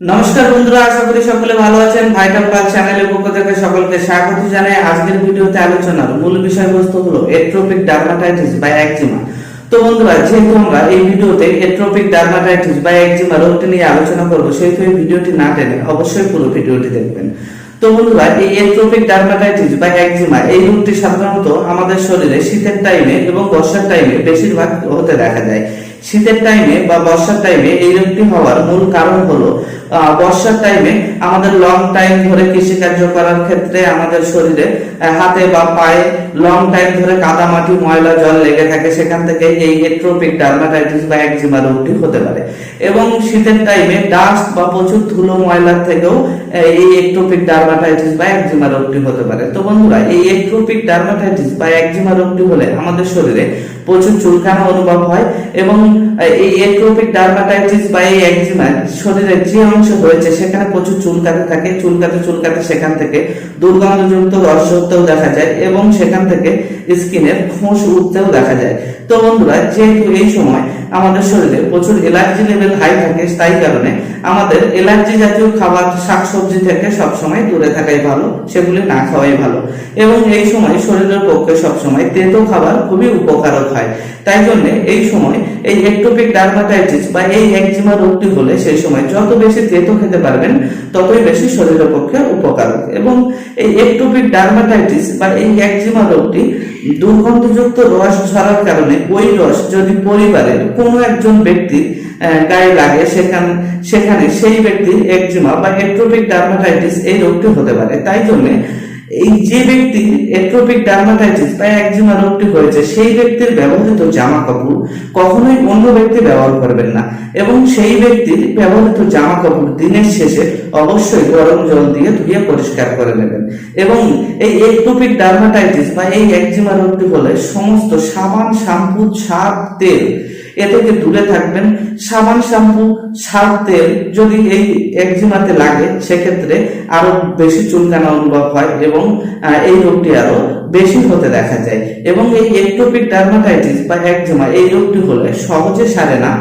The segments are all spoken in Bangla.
নমস্কার বন্ধুরা, আশা করি সকলে ভালো আছেন। ভাইটাল পাল চ্যানেলের পক্ষ থেকে সকলকে স্বাগত জানাই। আজকের ভিডিওতে আলোচনার মূল বিষয়বস্তু হলো এট্রোপিক ডার্মাটাইটিস বা একজিমা। তো বন্ধুরা, যেহেতু আমরা এই ভিডিওতে এট্রোপিক ডার্মাটাইটিস বা একজিমা রোগটি নিয়ে আলোচনা করব, সেহেতু এই ভিডিওটি না টেনে অবশ্যই পুরো ভিডিওটি দেখবেন। তো বন্ধুরা, এই এট্রোপিক ডার্মাটাইটিস বা একজিমা, এই রোগটি সাধারণত আমাদের শরীরে শীতের টাইমে এবং বর্ষার টাইমে বেশিরভাগ হতে দেখা যায়। শীতের টাইমে বা বর্ষার টাইমে এই রোগটি হওয়ার মূল কারণ হলো বর্ষার টাইমে আমাদের লং টাইম ধরে কৃষি কার্য করার ক্ষেত্রে আমাদের শরীরে হাতে বা পায়ে লং টাইম ধরে কাদা, মাটি, ময়লা, জল লেগে থাকে, সেখান থেকে এই এট্রোপিক ডার্মাটাইটিস বা একজিমা রোগটি হতে পারে। এবং শীতের টাইমে ডাস্ট বা প্রচুর ধুলো ময়লার থেকেও এই এট্রোপিক ডার্মাটাইটিস বা একজিমা রোগটি হতে পারে। তো বন্ধুরা, এই এট্রোপিক ডার্মাটাইটিস বা একজিমা রোগটি হলে আমাদের শরীরে প্রচুর চুলকানো অনুভব হয় এবং এই এট্রোপিক ডার্মাটাইটিস বা এই একজিমা শরীরের যে অংশ হয়েছে, সেখানে প্রচুর চুলকাতে থাকে চুলকাতে চুলকাতে সেখান থেকে দুর্গন্ধযুক্ত উঠতেও দেখা যায় এবং সেখান থেকে স্কিনের খোঁজ উঠতেও দেখা যায়। তো বন্ধুরা, যেহেতু এই সময় আমাদের শরীরে প্রচুর এলার্জি লেভেল হাই থাকে, তাই কারণে আমাদের এলার্জি জাতীয় খাবার, শাকসবজি থেকে সবসময় দূরে থাকাই ভালো, সেগুলি না খাওয়াই ভালো। এবং এই সময় শরীরের পক্ষে সবসময় তেতো খাবার খুবই উপকারক হয়। তাই জন্য এই সময় এই একটোপিক ডার্মাটাইটিস বা এই একজিমা রোগটি হলে সেই সময় যত বেশি তেতো খেতে পারবেন, ততই বেশি শরীরের পক্ষে উপকারক। এবং এই একটোপিক ডার্মাটাইটিস বা এই একজিমা রোগটি দুর্গন্ধযুক্ত রস ঝরার কারণে ওই রস যদি পরিবারের কোনো একজন ব্যক্তির গায়ে লাগে, সেখানে সেখানে সেই ব্যক্তির একজিমা বা এট্রোপিক ডার্মাটাইটিস এই রোগটি হতে পারে। তাই জন্য এই যে ব্যক্তির এট্রোপিক ডার্মাটাইটিস বা একজিমা রোগটি হয়েছে, সেই ব্যক্তির ব্যবহৃত জামা কাপড় কখনোই অন্য ব্যক্তি ব্যবহার করবেন না এবং সেই ব্যক্তির ব্যবহৃত জামা কাপড় দিনের শেষে অবশ্যই গরম জল দিয়ে ধুয়ে পরিষ্কার করে নেবেন। এবং এই এট্রোপিক ডার্মাটাইটিস বা এই একজিমা রোগটি হলে সমস্ত সাবান, শ্যাম্পু সার তেল এ থেকে দূরে থাকবেন। সাবান, শ্যাম্পু, সার, তেল যদি এই একজিমাতে লাগে, সেক্ষেত্রে আরও বেশি চুলকানা অনুভব হয় এবং এই রোগটি আরও বেশি হতে দেখা যায়। এবং এই একটোপিক ডার্মাটাইটিস বা একজিমা এই রোগটি হলে সহজে সারে না।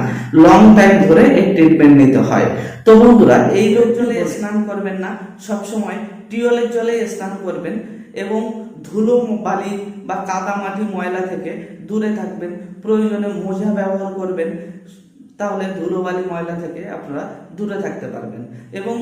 লং টাইম ধরে এই ট্রিটমেন্ট নিতে হয়। তো বন্ধুরা, এই রোগ জলে স্নান করবেন না। সবসময় টিউবওয়েলের জলে স্নান করবেন এবং ধুলো বালি বা কাদা মাটি ময়লা থেকে দূরে থাকবেন, প্রয়োজনে মোজা ব্যবহার করবেন, তাহলে ধুলোবালি ময়লা থেকে আপনারা দূরে থাকতে পারবেন। এবং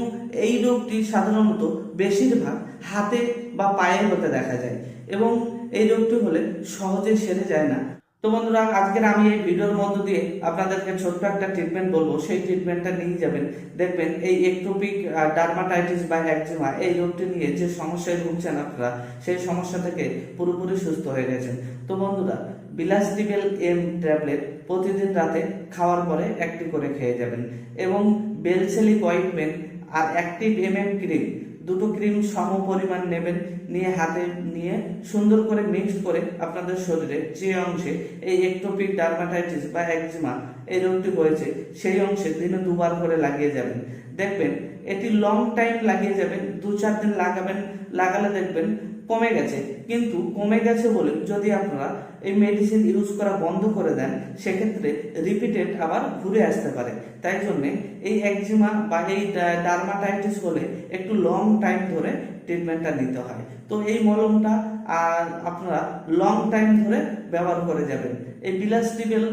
এই রোগটি সাধারণত বেশিরভাগ হাতে বা পায়ে হতে দেখা যায় এবং এই রোগটি হলে সহজে সেরে যায় না। তো বন্ধুরা, আজকের আমি এই ভিডিওর মধ্য দিয়ে আপনাদেরকে ছোট্ট একটা ট্রিটমেন্ট বলব। সেই ট্রিটমেন্টটা নিয়ে যাবেন। দেখবেন এই একটোপিক ডার্মাটাইটিস বা একজিমা এই রোগটি নিয়ে যে সমস্যায় ভুগছেন আপনারা, সেই সমস্যা থেকে পুরোপুরি সুস্থ হয়ে গেছেন। তো বন্ধুরা বিলাসডিবেল এম ট্যাবলেট প্রতিদিন রাতে খাওয়ার পরে একটি করে খেয়ে যাবেন। এবং বেলসেলিক অয়েন্টমেন্ট আর অ্যাক্টিভ এম এম ক্রিম দুটো ক্রিম সম পরিমাণ নেবেন, নিয়ে হাতে নিয়ে সুন্দর করে মিক্স করে আপনাদের শরীরে যে অংশে এই একটোপিক ডার্মাটাইটিস বা একজিমা এই রোগটি হয়েছে, সেই অংশে দিনে দুবার করে লাগিয়ে যাবেন। দেখবেন, এটি লং টাইম লাগিয়ে যাবেন দু চার দিন লাগাবেন, লাগালে দেখবেন কমে গেছে। কিন্তু কমে গেছে বলে যদি আপনারা এই মেডিসিন ইউজ করা বন্ধ করে দেন, সেক্ষেত্রে রিপিটেড আবার ঘুরে আসতে পারে। তাই জন্যে এই একজিমা বা এই ডার্মাটাইটিস হলে একটু লং টাইম ধরে ট্রিটমেন্টটা নিতে হয়। তো এই মলমটা আর আপনারা লং টাইম ধরে ব্যবহার করে যাবেন। এই বিলাসটিবেল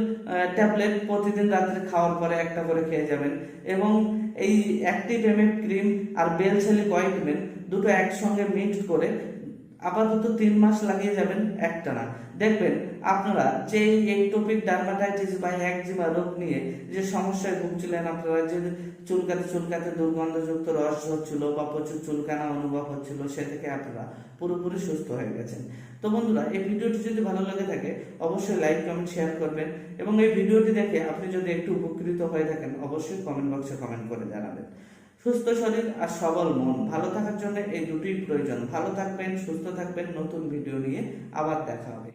ট্যাবলেট প্রতিদিন রাত্রে খাওয়ার পরে একটা করে খেয়ে যাবেন এবং এই অ্যাক্টিভ এমএফ ক্রিম আর বেলসেলিক অয়েন্টমেন্ট দুটো একসঙ্গে মিক্সড করে আপাতত তিন মাস লাগিয়ে যাবেন একটানা। দেখবেন আপনারা যে একটোপিক ডার্মাটাইটিস বা একজিমা রোগ নিয়ে যে সমস্যায় ভুগছিলেন, আপনারা যে চুলকাতে চুলকাতে দুর্গন্ধযুক্ত রস হচ্ছিল বা প্রচুর চুলকানা অনুভব হচ্ছিল, সে থেকে আপনারা পুরোপুরি সুস্থ হয়ে গেছেন। তো বন্ধুরা, এই ভিডিওটি যদি ভালো লাগে থাকে, অবশ্যই লাইক, কমেন্ট, শেয়ার করবেন এবং এই ভিডিওটি দেখে আপনি যদি একটু উপকৃত হয়ে থাকেন, অবশ্যই কমেন্ট বক্সে কমেন্ট করে জানাবেন। সুস্থ শরীর আর সবল মন। ভালো থাকার জন্য এই দুটোই প্রয়োজন। ভালো থাকবেন, সুস্থ থাকবেন। নতুন ভিডিও নিয়ে আবার দেখা হবে।